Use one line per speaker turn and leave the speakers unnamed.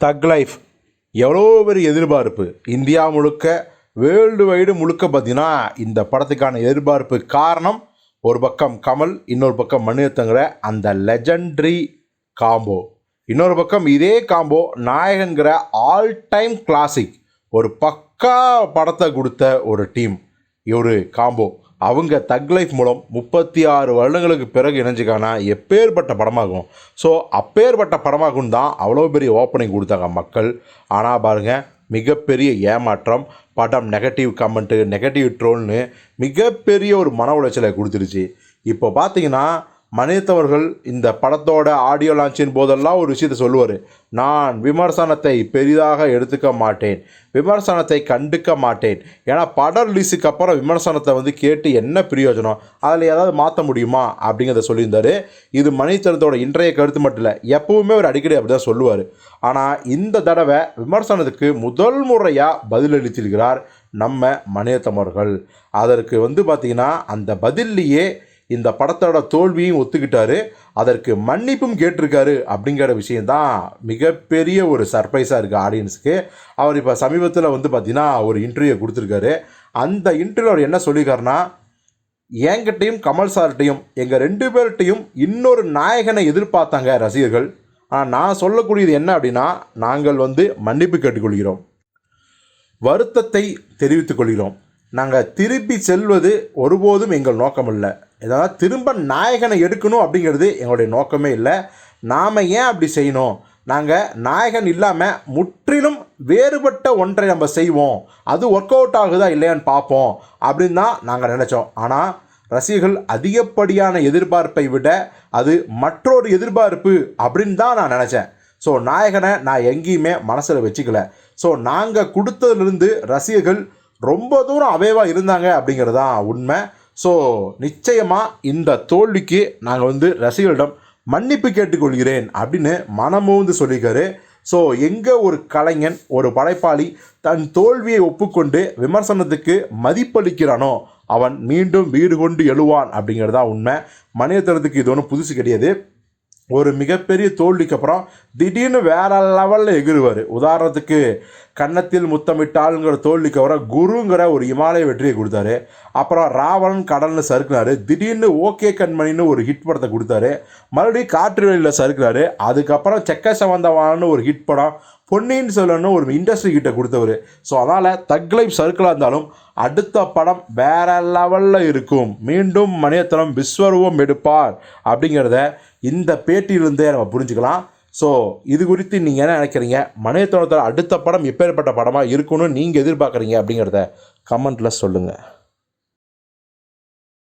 தக் லைஃப் எவ்வளோ பெரிய எதிர்பார்ப்பு? இந்தியா முழுக்க வேர்ல்டு வைடு முழுக்க பார்த்தீங்கன்னா இந்த படத்துக்கான எதிர்பார்ப்பு காரணம் ஒரு பக்கம் கமல் இன்னொரு பக்கம் மணிரத்னங்கிற அந்த லெஜண்ட்ரி காம்போ இன்னொரு பக்கம் இதே காம்போ நாயகங்கிற ஆல் டைம் கிளாசிக் ஒரு பக்கா படத்தை கொடுத்த ஒரு டீம் ஒரு காம்போ அவங்க தக் லைஃப் மூலம் முப்பத்தி ஆறு வருடங்களுக்கு பிறகு இணைஞ்சுக்கானா? எப்பேற்பட்ட படமாகும். ஸோ அப்பேற்பட்ட படமாகும் தான் அவ்வளோ பெரிய ஓப்பனிங் கொடுத்தாங்க மக்கள். ஆனால் பாருங்கள் மிகப்பெரிய ஏமாற்றம் படம் நெகட்டிவ் கமெண்ட்டு நெகட்டிவ் ட்ரோல்னு மிகப்பெரிய ஒரு மன உளைச்சலை கொடுத்துருச்சு இப்போ பார்த்தீங்கன்னா மனிதவர்கள் இந்த படத்தோட ஆடியோ லான்ச்சின் போதெல்லாம் ஒரு விஷயத்தை சொல்லுவார். நான் விமர்சனத்தை பெரிதாக எடுத்துக்க மாட்டேன். விமர்சனத்தை கண்டுக்க மாட்டேன். ஏன்னா படம் ரிலீஸுக்கு அப்புறம் விமர்சனத்தை வந்து கேட்டு என்ன பிரயோஜனம்? அதில் ஏதாவது மாற்ற முடியுமா? அப்படிங்கிறத சொல்லியிருந்தார். இது மணித்தனத்தோட இன்றைய கருத்து மட்டும் இல்லை எப்பவுமே ஒரு அடிக்கடி அப்படி தான் சொல்லுவார். ஆனால் இந்த தடவை விமர்சனத்துக்கு முதல் முறையாக பதிலளித்திருக்கிறார் நம்ம மணியத்தமர்கள் அதற்கு வந்து பார்த்திங்கன்னா அந்த பதில்லையே இந்த படத்தோட தோல்வியும் ஒத்துக்கிட்டாரு. அதற்கு மன்னிப்பும் கேட்டிருக்காரு அப்படிங்கிற விஷயந்தான் மிகப்பெரிய ஒரு சர்ப்ரைஸாக இருக்குது ஆடியன்ஸுக்கு. அவர் இப்போ சமீபத்தில் வந்து பார்த்திங்கன்னா ஒரு இன்டர்வியூ கொடுத்துருக்காரு. அந்த இன்டர்வியூ அவர் என்ன சொல்லியிருக்காருன்னா என்கிட்டையும் கமல் சார்கிட்டையும் எங்கள் ரெண்டு பேர்கிட்டையும் இன்னொரு நாயகனை எதிர்பார்த்தாங்க ரசிகர்கள். ஆனால் நான் சொல்லக்கூடியது என்ன அப்படின்னா நாங்கள் வந்து மன்னிப்பு கேட்டுக்கொள்கிறோம். வருத்தத்தை தெரிவித்துக் கொள்கிறோம். நாங்கள் திருப்பி செல்வது ஒருபோதும் எங்கள் நோக்கமில்லை. ஏதாவது திரும்ப நாயகனை எடுக்கணும் அப்படிங்கிறது எங்களுடைய நோக்கமே இல்லை. நாம் ஏன் அப்படி செய்யணும்? நாங்கள் நாயகன் இல்லாமல் முற்றிலும் வேறுபட்ட ஒன்றை நம்ம செய்வோம். அது ஒர்க் அவுட் ஆகுதா இல்லையான்னு பார்ப்போம் அப்படின்னு தான் நாங்கள் நினச்சோம். ஆனால் ரசிகர்கள் அதிகப்படியான எதிர்பார்ப்பை விட அது மற்றொரு எதிர்பார்ப்பு அப்படின்னு தான் நான் நினச்சேன். ஸோ நாயகனை நான் எங்கேயுமே மனசில் வச்சுக்கல. ஸோ நாங்கள் கொடுத்ததுலேருந்து ரசிகர்கள் ரொம்ப தூரம் அவைவாக இருந்தாங்க அப்படிங்கிறது தான் உண்மை. ஸோ நிச்சயமாக இந்த தோல்விக்கு நாங்கள் வந்து ரசிகர்களிடம் மன்னிப்பு கேட்டுக்கொள்கிறேன் அப்படின்னு மனமோந்து சொல்லியிருக்காரு. ஸோ எங்கே ஒரு கலைஞன் ஒரு படைப்பாளி தன் தோல்வியை ஒப்புக்கொண்டு விமர்சனத்துக்கு மதிப்பளிக்கிறானோ அவன் மீண்டும் வீடு கொண்டு எழுவான் அப்படிங்கிறது தான் உண்மை. மனிதத்தனத்துக்கு இது ஒன்றும் புதுசு கிடையாது. ஒரு மிகப்பெரிய தோல்விக்கு அப்புறம் திடீர்னு வேற லெவலில் எகிருவார் உதாரணத்துக்கு கன்னத்தில் முத்தமிட்டாளுங்கிற தோல்விக்கு அப்புறம் குருங்கிற ஒரு இமாலய வெற்றியை கொடுத்தாரு. அப்புறம் ராவணன் கடல்னு சறுக்குனாரு. திடீர்னு ஓகே கண்மணின்னு ஒரு ஹிட் படத்தை கொடுத்தாரு. மறுபடியும் காற்று வெளியில் சறுக்குனாரு. அதுக்கப்புறம் செக்க சம்பந்தவானு ஒரு ஹிட் படம் பொன்னியின் செல்வன் ஒரு இண்டஸ்ட்ரி கிட்ட கொடுத்தவர். ஸோ அதனால் தக்லைப் சர்க்கிளாக இருந்தாலும் அடுத்த படம் வேற லெவலில் இருக்கும். மீண்டும் மணியத்தனம் விஸ்வரூபம் எடுப்பார் அப்படிங்கிறத இந்த பேட்டியிலிருந்தே நம்ம புரிஞ்சுக்கலாம். ஸோ இது குறித்து நீங்கள் என்ன நினைக்கிறீங்க? மணியத்தனத்தில் அடுத்த படம் எப்பேற்பட்ட படமாக இருக்கணும்னு நீங்கள் எதிர்பார்க்குறீங்க அப்படிங்கிறத கமெண்ட்டில் சொல்லுங்கள்